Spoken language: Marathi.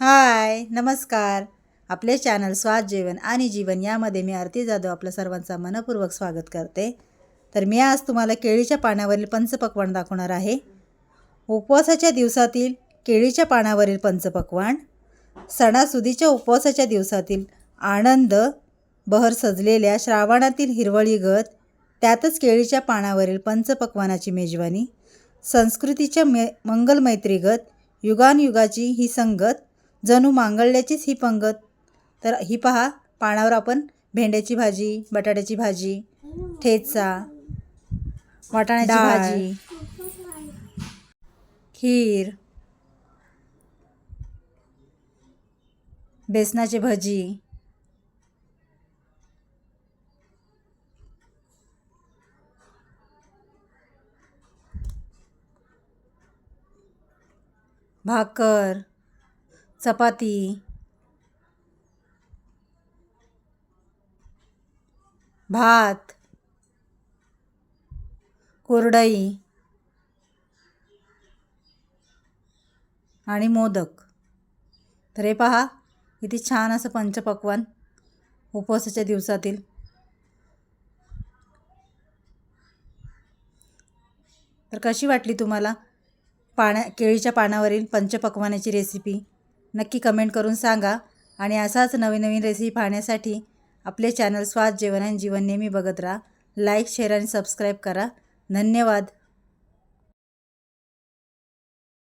हाय नमस्कार. आपले चॅनल स्वाद जेवण आणि जीवन यामध्ये मी आरती जाधव आपल्या सर्वांचा मनपूर्वक स्वागत करते. तर मी आज तुम्हाला केळीच्या पाण्यावरील पंचपक्वान दाखवणार आहे. उपवासाच्या दिवसातील केळीच्या पानावरील पंचपक्वान सणासुदीच्या उपवासाच्या दिवसातील आनंद बहर सजलेल्या श्रावणातील हिरवळीगत त्यातच केळीच्या पानावरील पंचपक्वानाची मेजवानी संस्कृतीच्या मे मंगलमैत्रीगत युगानयुगाची ही संगत जणू मांगल्याचीच ही पंगत तर ही पहा पानावर आपण भेंड्याची भाजी बटाट्याची भाजी ठेचा वाटाण्याची. भाजी खीर बेसनाची भजी भाकर चपाती. भात. कुरडई. आणि मोदक. तर हे पहा किती छान असं पंचपक्वान उपवासाच्या दिवसातील. तर कशी वाटली तुम्हाला पाण्या केळीच्या पानावरील पंचपक्वानाची रेसिपी नक्की कमेंट करून सांगा. आणि असाच नवीन नवीन रेसिपी पाहण्यासाठी आपले चॅनल स्वाद जेवण आणि जीवन नेहमी बघत राहा. लाईक शेअर आणि सबस्क्राईब करा. धन्यवाद.